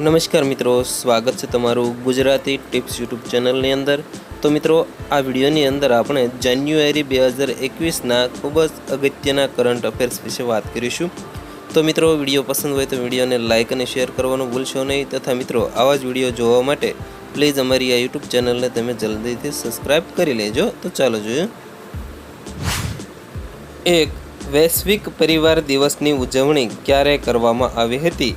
નમસ્કાર મિત્રો, સ્વાગત છે તમારું ગુજરાતી ટિપ્સ યુટ્યુબ ચેનલની અંદર. તો મિત્રો, આ વિડીયોની અંદર આપણે જાન્યુઆરી બે હજાર એકવીસના ખૂબ જ અગત્યના કરંટ અફેર્સ વિશે વાત કરીશું. તો મિત્રો, વીડિયો પસંદ હોય તો વિડીયોને લાઇક અને શેર કરવાનું ભૂલશો નહીં. તથા મિત્રો, આવા જ વીડિયો જોવા માટે પ્લીઝ અમારી આ યુટ્યુબ ચેનલને તમે જલ્દીથી સબસ્ક્રાઈબ કરી લેજો. તો ચાલો જોઈએ. એક વૈશ્વિક પરિવાર દિવસની ઉજવણી ક્યારે કરવામાં આવી હતી?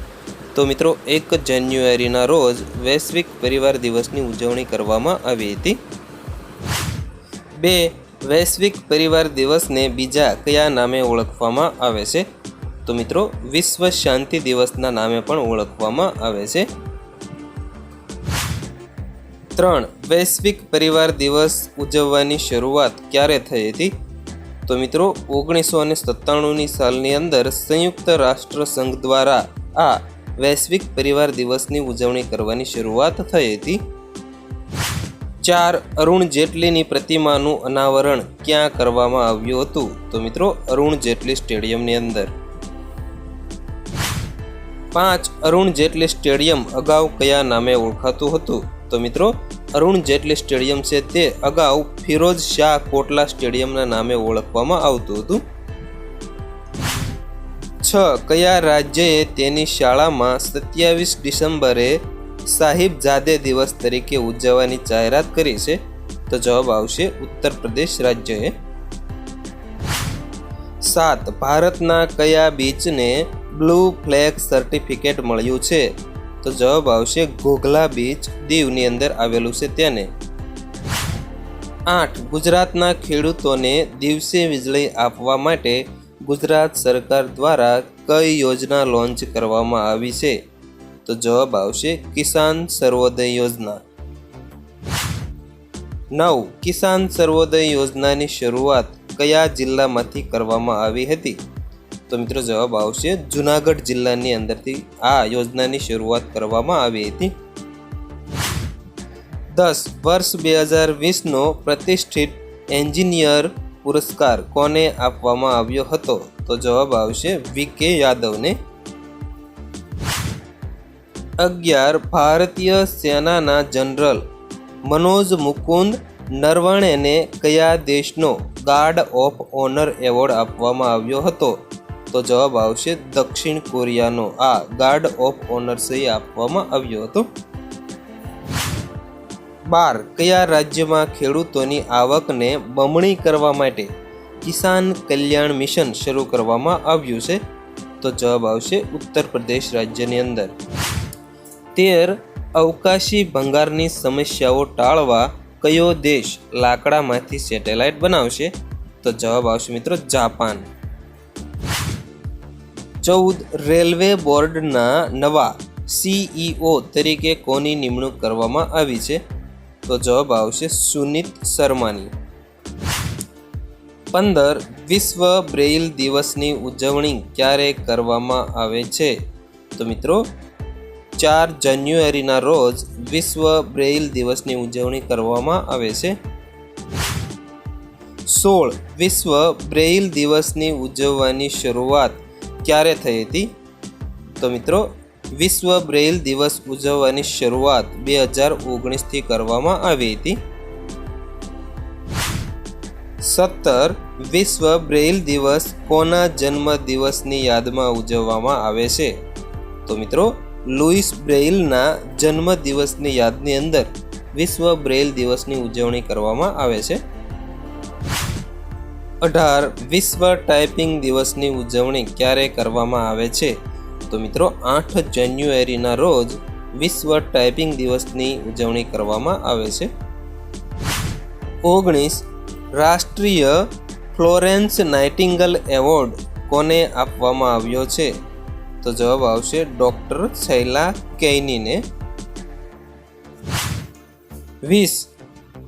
તો મિત્રો, એક જાન્યુઆરીના રોજ વૈશ્વિક પરિવાર દિવસની ઉજવણી કરવામાં આવી હતી. બે, વૈશ્વિક પરિવાર દિવસને બીજા કયા નામે ઓળખવામાં આવે છે? તો મિત્રો, વિશ્વ શાંતિ દિવસના નામે પણ ઓળખવામાં આવે છે. ત્રણ, વૈશ્વિક પરિવાર દિવસ ઉજવવાની શરૂઆત ક્યારે થઈ હતી? તો મિત્રો, ઓગણીસો અને સત્તાણુંની સાલની અંદર સંયુક્ત રાષ્ટ્ર સંઘ દ્વારા આ વૈશ્વિક પરિવાર દિવસની ઉજવણી કરવાની શરૂઆત થઈ હતી. ચાર અરુણ જેટલીની પ્રતિમાનું અનાવરણ ક્યાં કરવામાં આવ્યું હતું? તો મિત્રો, અરુણ જેટલી સ્ટેડિયમની અંદર. પાંચ અરુણ જેટલી સ્ટેડિયમ અગાઉ કયા નામે ઓળખાતું હતું? તો મિત્રો, અરુણ જેટલી સ્ટેડિયમ છે તે અગાઉ ફિરોઝ શાહ કોટલા સ્ટેડિયમના નામે ઓળખવામાં આવતું હતું. છ કયા રાજ્યએ તેની શાળામાં સત્યાવીસ ડિસેમ્બરે સાહિબજાદે દિવસ તરીકે ઉજવવાની જાહેરાત કરી છે? તો જવાબ આવશે ઉત્તર પ્રદેશ રાજ્યએ. સાત, ભારતના કયા બીચને બ્લુ ફ્લેગ સર્ટિફિકેટ મળ્યું છે? તો જવાબ આવશે ઘોઘલા બીચ, દીવની અંદર આવેલું છે તેને. આઠ, ગુજરાતના ખેડૂતોને દિવસે વીજળી આપવા માટે ગુજરાત સરકાર દ્વારા કઈ યોજના લોન્ચ કરવામાં આવી છે? તો જવાબ આવશે કિસાન સર્વોદય યોજના. નવ. કિસાન સર્વોદય યોજનાની શરૂઆત કયા જિલ્લામાંથી કરવામાં આવી હતી? તો મિત્રો જવાબ આવશે જુનાગઢ જિલ્લાની અંદરથી આ યોજનાની શરૂઆત કરવામાં આવી હતી. દસ. વર્ષ બે હજાર વીસનો પ્રતિષ્ઠિત એન્જિનિયર પુરસ્કાર કોને આપવામાં આવ્યો હતો? તો જવાબ આવશે વી કે યાદવને. અગિયાર, ભારતીય સેનાના જનરલ મનોજ મુકુંદ નરવણેને કયા દેશનો ગાર્ડ ઓફ ઓનર એવોર્ડ આપવામાં આવ્યો હતો? તો જવાબ આવશે દક્ષિણ કોરિયાનો. આ ગાર્ડ ઓફ ઓનર્સ આપવામાં આવ્યો હતો. બાર કયા રાજ્યમાં ખેડૂતોની આવકને બમણી કરવા માટે કિસાન કલ્યાણ મિશન શરૂ કરવામાં આવ્યું છે? તો જવાબ આવશે ઉત્તર પ્રદેશ રાજ્યની અંદર. તેર અવકાશી ભંગારની સમસ્યાઓ ટાળવા કયો દેશ લાકડામાંથી સેટેલાઇટ બનાવશે? તો જવાબ આવશે મિત્રો જાપાન. ચૌદ રેલવે બોર્ડના નવા સીઈઓ તરીકે કોની નિમણૂક કરવામાં આવી છે? તો જવાબ આવશે સુનિત શર્માની. પંદર, વિશ્વ બ્રેઇલ દિવસની ઉજવણી ક્યારે કરવામાં આવે છે? તો મિત્રો, ચાર જાન્યુઆરીના રોજ વિશ્વ બ્રેઇલ દિવસની ઉજવણી કરવામાં આવે છે. સોળ, વિશ્વ બ્રેઇલ દિવસની ઉજવવાની શરૂઆત ક્યારે થઈ હતી? તો મિત્રો વિશ્વ બ્રેઇલ દિવસ ઉજવવાની શરૂઆત બે હજાર ઓગણીસથી કરવામાં આવી હતી. સત્તર, વિશ્વ બ્રેઇલ દિવસ કોના જન્મ દિવસની યાદમાં ઉજવવામાં આવે છે? તો મિત્રો લુઈસ બ્રેઇલના જન્મ દિવસની યાદની અંદર વિશ્વ બ્રેઇલ દિવસની ઉજવણી કરવામાં આવે છે. અઢાર, વિશ્વ ટાઈપિંગ દિવસની ઉજવણી ક્યારે કરવામાં આવે છે? તો મિત્રો આઠ જાન્યુઆરીના રોજ વિશ્વ ટાઈપિંગ દિવસની ઉજવણી કરવામાં આવે છે. ઓગણીસ રાષ્ટ્રીય ફ્લોરેન્સ નાઇટિંગલ એવોર્ડ કોને આપવામાં આવ્યો છે? તો જવાબ આવશે ડૉક્ટર શૈલા કૈનીને વીસ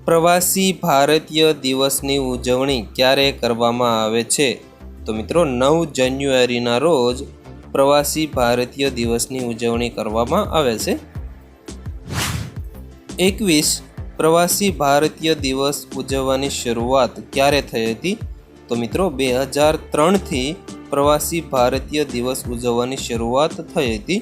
પ્રવાસી ભારતીય દિવસની ઉજવણી ક્યારે કરવામાં આવે છે? તો મિત્રો નવ જાન્યુઆરીના રોજ પ્રવાસી ભારતીય દિવસની ઉજવણી કરવામાં આવે છે. એકવીસ, પ્રવાસી ભારતીય દિવસ ઉજવવાની શરૂઆત ક્યારે થઈ હતી? તો મિત્રો, બે હજાર ત્રણથી પ્રવાસી ભારતીય દિવસ ઉજવવાની શરૂઆત થઈ હતી.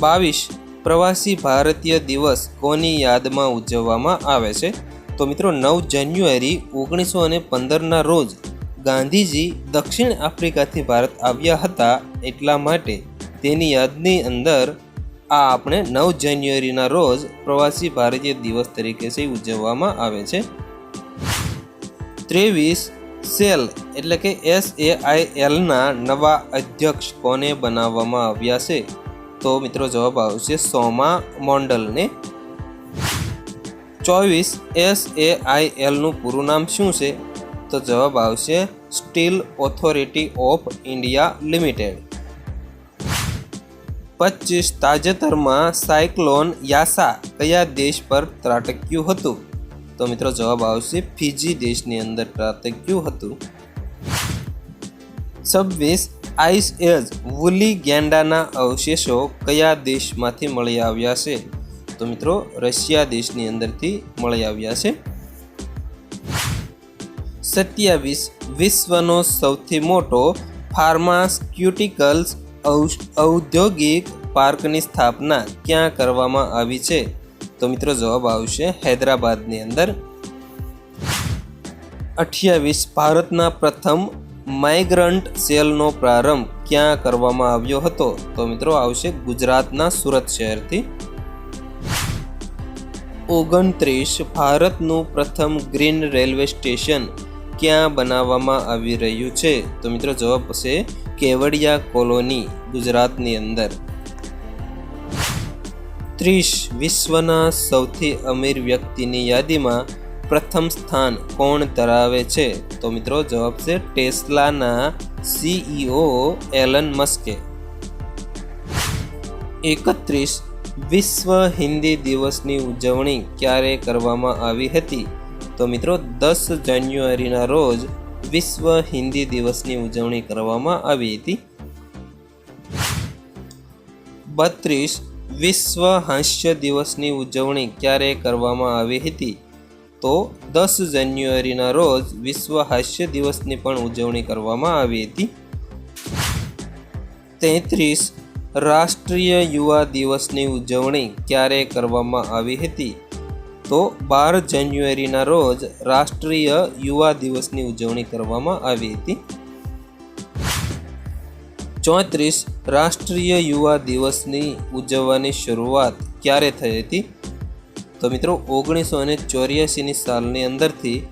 બાવીસ, પ્રવાસી ભારતીય દિવસ કોની યાદમાં ઉજવવામાં આવે છે? તો મિત્રો, નવ જાન્યુઆરી ઓગણીસો અને પંદરના રોજ ગાંધીજી દક્ષિણ આફ્રિકાથી ભારત આવ્યા હતા એટલા માટે તેની યાદની અંદર આ આપણે નવ જાન્યુઆરીના રોજ પ્રવાસી ભારતીય દિવસ તરીકે છે ઉજવવામાં આવે છે. ત્રેવીસ સેલ એટલે કે એસ એ આઈ એલના નવા અધ્યક્ષ કોને બનાવવામાં આવ્યા છે? તો મિત્રો જવાબ આવશે સોમા મોન્ડલને ચોવીસ એસ એ આઈ એલનું પૂરું નામ શું છે? તો જવાબ આવશે steel authority of India limited. પચીસ, તાજેતરમાં સાયક્લોન યાસા કયા દેશ પર ત્રાટક્યું હતું? તો મિત્રો જવાબ આવશે ફિજી દેશની અંદર ત્રાટક્યું હતું. છવ્વીસ, આઈસ એજ વુલી ગેંડાના અવશેષો કયા દેશમાંથી મળી આવ્યા છે? તો મિત્રો રશિયા દેશની અંદરથી મળી આવ્યા છે. સત્યાવીસ વિશ્વનો સૌથી મોટો ફાર્માસ્યુટિકલ્સ ઔદ્યોગિક પાર્કની સ્થાપના ક્યાં કરવામાં આવી છે? તો મિત્રો જવાબ આવશે હૈદરાબાદની અંદર. અઠ્યાવીસ, ભારતના પ્રથમ માઇગ્રન્ટ સેલનો પ્રારંભ ક્યાં કરવામાં આવ્યો હતો? તો મિત્રો આવશે ગુજરાતના સુરત શહેરથી. ઓગણત્રીસ, ભારતનું પ્રથમ ગ્રીન રેલવે સ્ટેશન ક્યાં બનાવવામાં આવી રહ્યું છે? તો મિત્રો જવાબ હશે કેવડિયા કોલોની, ગુજરાતની અંદર. ત્રીસ, વિશ્વના સૌથી અમીર વ્યક્તિની યાદીમાં પ્રથમ સ્થાન કોણ ધરાવે છે? તો મિત્રો જવાબ છે ટેસ્લાના સીઈઓ એલન મસ્કે. એકત્રીસ, વિશ્વ હિન્દી દિવસની ઉજવણી ક્યારે કરવામાં આવી હતી? તો મિત્રો, દસ જાન્યુઆરીના રોજ વિશ્વ હિન્દી દિવસની ઉજવણી કરવામાં આવી હતી. બત્રીસ વિશ્વ હાસ્ય દિવસની ઉજવણી ક્યારે કરવામાં આવી હતી? તો દસ જાન્યુઆરીના રોજ વિશ્વ હાસ્ય દિવસની પણ ઉજવણી કરવામાં આવી હતી. તેત્રીસ રાષ્ટ્રીય યુવા દિવસની ઉજવણી ક્યારે કરવામાં આવી હતી? તો બાર જાન્યુઆરીના રોજ રાષ્ટ્રીય યુવા દિવસની ઉજવણી કરવામાં આવી હતી. ચોત્રીસ, રાષ્ટ્રીય યુવા દિવસની ઉજવવાની શરૂઆત ક્યારે થઈ હતી? તો મિત્રો, ઓગણીસો અને ચોર્યાસીની સાલની અંદરથી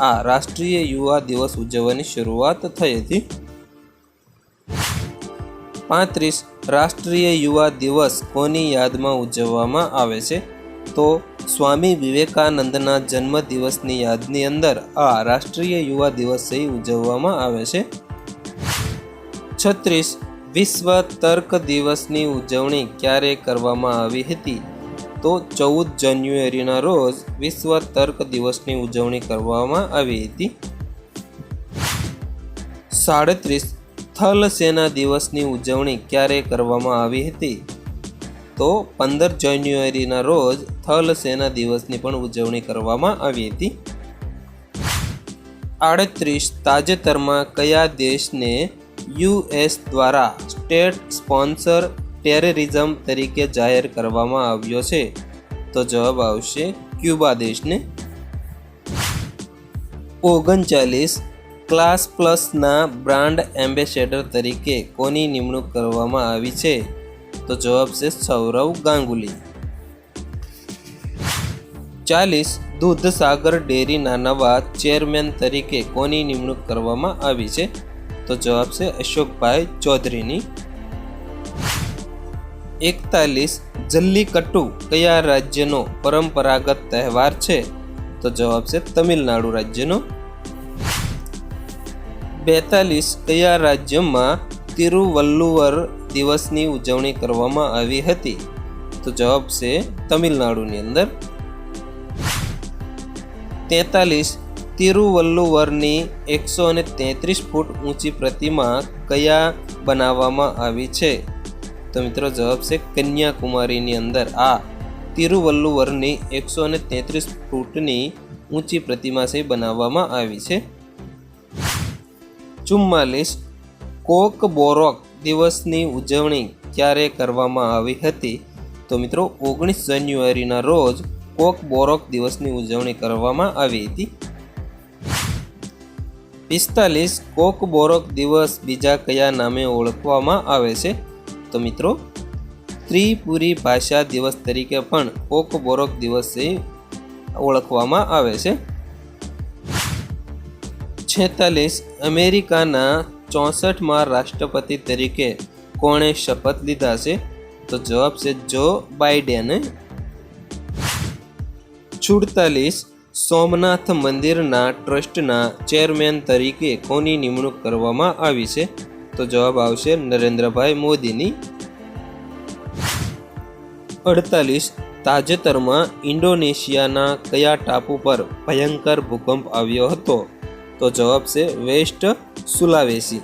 આ રાષ્ટ્રીય યુવા દિવસ ઉજવવાની શરૂઆત થઈ હતી. પાંત્રીસ, રાષ્ટ્રીય યુવા દિવસ કોની યાદમાં ઉજવવામાં આવે છે? તો સ્વામી વિવેકાનંદના જન્મ દિવસની યાદની અંદર આ રાષ્ટ્રીય યુવા દિવસ ઉજવવામાં આવે છે. છત્રીસ, વિશ્વ તર્ક દિવસની ઉજવણી ક્યારે કરવામાં આવી હતી? તો ચૌદ જાન્યુઆરીના રોજ વિશ્વ તર્ક દિવસની ઉજવણી કરવામાં આવી હતી. સાડત્રીસ, થલ સેના દિવસની ઉજવણી ક્યારે કરવામાં આવી હતી? તો પંદર જાન્યુઆરીના રોજ થલ સેના દિવસની પણ ઉજવણી કરવામાં આવી હતી. આડત્રીસ તાજેતરમાં કયા દેશને યુએસ દ્વારા સ્ટેટ સ્પોન્સર ટેરરિઝમ તરીકે જાહેર કરવામાં આવ્યો છે? તો જવાબ આવશે ક્યુબા દેશને. ઓગણચાલીસ ક્લાસ પ્લસના બ્રાન્ડ એમ્બેસેડર તરીકે કોની નિમણૂક કરવામાં આવી છે? તો જવાબ છે સૌરવ ગાંગુલી. ચાલીસ દૂધસાગર ડેરીના નવા ચેરમેન તરીકે કોની નિમણૂક કરવામાં આવી છે? તો જવાબ છે અશોકભાઈ ચૌધરીની. એકતાલીસ, જલ્લીકટ્ટુ કયા રાજ્યનો પરંપરાગત તહેવાર છે? તો જવાબ છે તમિલનાડુ રાજ્યનો. બેતાલીસ, કયા રાજ્યમાં તિરુવલ્લુવર દિવસની ઉજવણી કરવામાં આવી હતી. તો જવાબ છે તમિલનાડુની અંદર. તેતાલીસ તિરુવલ્લુવરની એકસો અને તેત્રીસ ફૂટ ઊંચી પ્રતિમા કયા બનાવવામાં આવી છે? તો મિત્રો જવાબ છે કન્યાકુમારીની અંદર. આ તિરુવલ્લુવરની એકસો અને તેત્રીસ ફૂટની ઊંચી પ્રતિમા છે બનાવવામાં આવી છે. ચુમ્માલીસ કોક બોરોક દિવસની ઉજવણી ક્યારે કરવામાં આવી હતી? તો મિત્રો, ઓગણીસ જાન્યુઆરીના રોજ કોક બોરોક દિવસની ઉજવણી કરવામાં આવી હતી. પિસ્તાલીસ કોક બોરોક દિવસ બીજા કયા નામે ઓળખવામાં આવે છે? તો મિત્રો, ત્રિપુરી ભાષા દિવસ તરીકે પણ કોક બોરોક દિવસે ઓળખવામાં આવે છે. છેતાલીસ, અમેરિકાના ચોસઠમાં રાષ્ટ્રપતિ તરીકે કોણે શપથ લીધા છે? તો જવાબ છે જો બાઇડેને. સુડતાલીસ સોમનાથ મંદિરના ટ્રસ્ટના ચેરમેન તરીકે કોની નિમણૂક કરવામાં આવી છે? તો જવાબ આવશે નરેન્દ્રભાઈ મોદીની. અડતાલીસ તાજેતરમાં ઇન્ડોનેશિયાના કયા ટાપુ પર ભયંકર ભૂકંપ આવ્યો હતો? તો જવાબ છે વેસ્ટ સુલાવેસી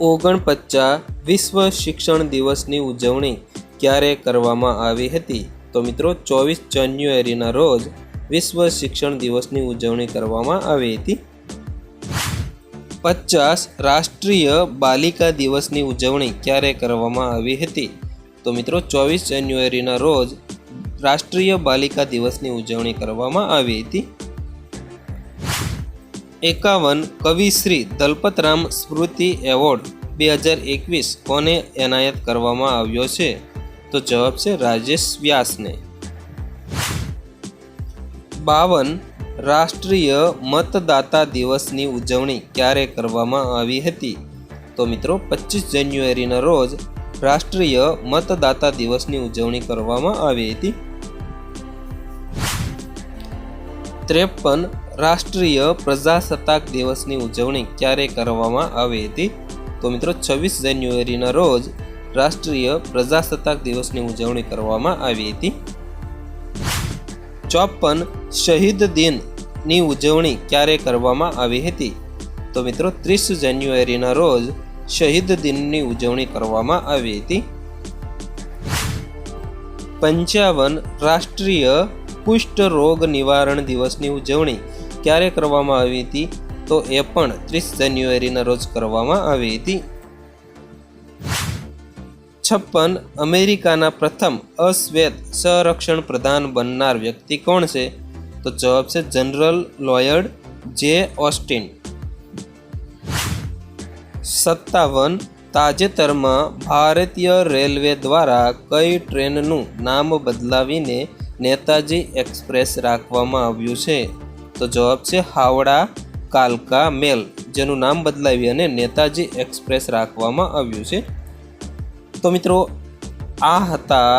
ઓગણપચાસ વિશ્વ શિક્ષણ દિવસની ઉજવણી ક્યારે કરવામાં આવી હતી? તો મિત્રો, ચોવીસ જાન્યુઆરીના રોજ વિશ્વ શિક્ષણ દિવસની ઉજવણી કરવામાં આવી હતી. પચાસ રાષ્ટ્રીય બાલિકા દિવસની ઉજવણી ક્યારે કરવામાં આવી હતી? તો મિત્રો, ચોવીસ જાન્યુઆરીના રોજ રાષ્ટ્રીય બાલિકા દિવસની ઉજવણી કરવામાં આવી હતી. એકાવન કવિશ્રી દલપતરામ સ્મૃતિ એવોર્ડ બે હજાર એકવીસ કોને એનાયત કરવામાં આવ્યો છે? તો જવાબ છે રાજેશ વ્યાસને. બાવન રાષ્ટ્રીય મતદાતા દિવસની ઉજવણી ક્યારે કરવામાં આવી હતી? તો મિત્રો પચીસ જાન્યુઆરીના રોજ રાષ્ટ્રીય મતદાતા દિવસની ઉજવણી કરવામાં આવી હતી. ત્રેપન રાષ્ટ્રીય પ્રજાસત્તાક દિવસની ઉજવણી ક્યારે કરવામાં આવી હતી? તો મિત્રો, છવ્વીસ જાન્યુઆરીના રોજ રાષ્ટ્રીય પ્રજાસત્તાક દિવસની ઉજવણી કરવામાં આવી હતી. ચોપન શહીદ દિનની ઉજવણી ક્યારે કરવામાં આવી હતી? તો મિત્રો, ત્રીસ જાન્યુઆરીના રોજ શહીદ દિનની ઉજવણી કરવામાં આવી હતી. પંચાવન રાષ્ટ્રીય કુષ્ઠ રોગ નિવારણ દિવસની ઉજવણી ક્યારે કરવામાં આવી હતી? તો એ પણ ત્રીસ જાન્યુઆરીના રોજ કરવામાં આવી હતી. છપ્પન, અમેરિકાના પ્રથમ અશ્વેત સંરક્ષણ પ્રધાન બનનાર વ્યક્તિ કોણ છે? તો જવાબ છે જનરલ લોયડ જે ઓસ્ટિન. સત્તાવન, તાજેતરમાં ભારતીય રેલવે દ્વારા કઈ ટ્રેનનું નામ બદલાવીને નેતાજી એક્સપ્રેસ રાખવામાં આવ્યું છે. તો જવાબ છે હાવડા કાલકા મેલ, જેનું નામ બદલાવી અને નેતાજી એક્સપ્રેસ રાખવામાં આવ્યું છે. તો મિત્રો, આ હતા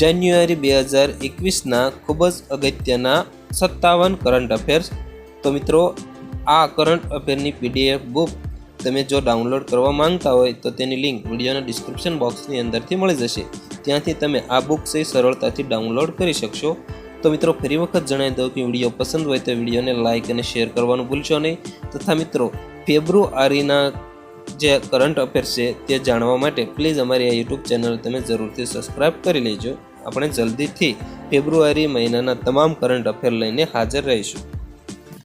જાન્યુઆરી બે હજાર એકવીસના ખૂબ જ અગત્યના સત્તાવન કરંટ અફેર્સ. તો મિત્રો, આ કરંટ અફેરની પીડીએફ બુક તમે જો ડાઉનલોડ કરવા માંગતા હોય તો તેની લિંક વિડીયોના ડિસ્ક્રિપ્શન બોક્સની અંદરથી મળી જશે. ત્યાંથી તમે આ બુક્સ એ સરળતાથી ડાઉનલોડ કરી શકશો. તો મિત્રો, ફરી વખત જણાવી દઉં કે વીડિયો પસંદ હોય તો વિડીયોને લાઇક અને શેર કરવાનું ભૂલશો નહીં. તથા મિત્રો ફેબ્રુઆરીના જે કરંટ અફેર છે તે જાણવા માટે પ્લીઝ અમારી આ યુટ્યુબ ચેનલ તમે જરૂરથી સબસ્ક્રાઇબ કરી લેજો. આપણે જલ્દીથી ફેબ્રુઆરી મહિનાના તમામ કરંટ અફેર લઈને હાજર રહીશું.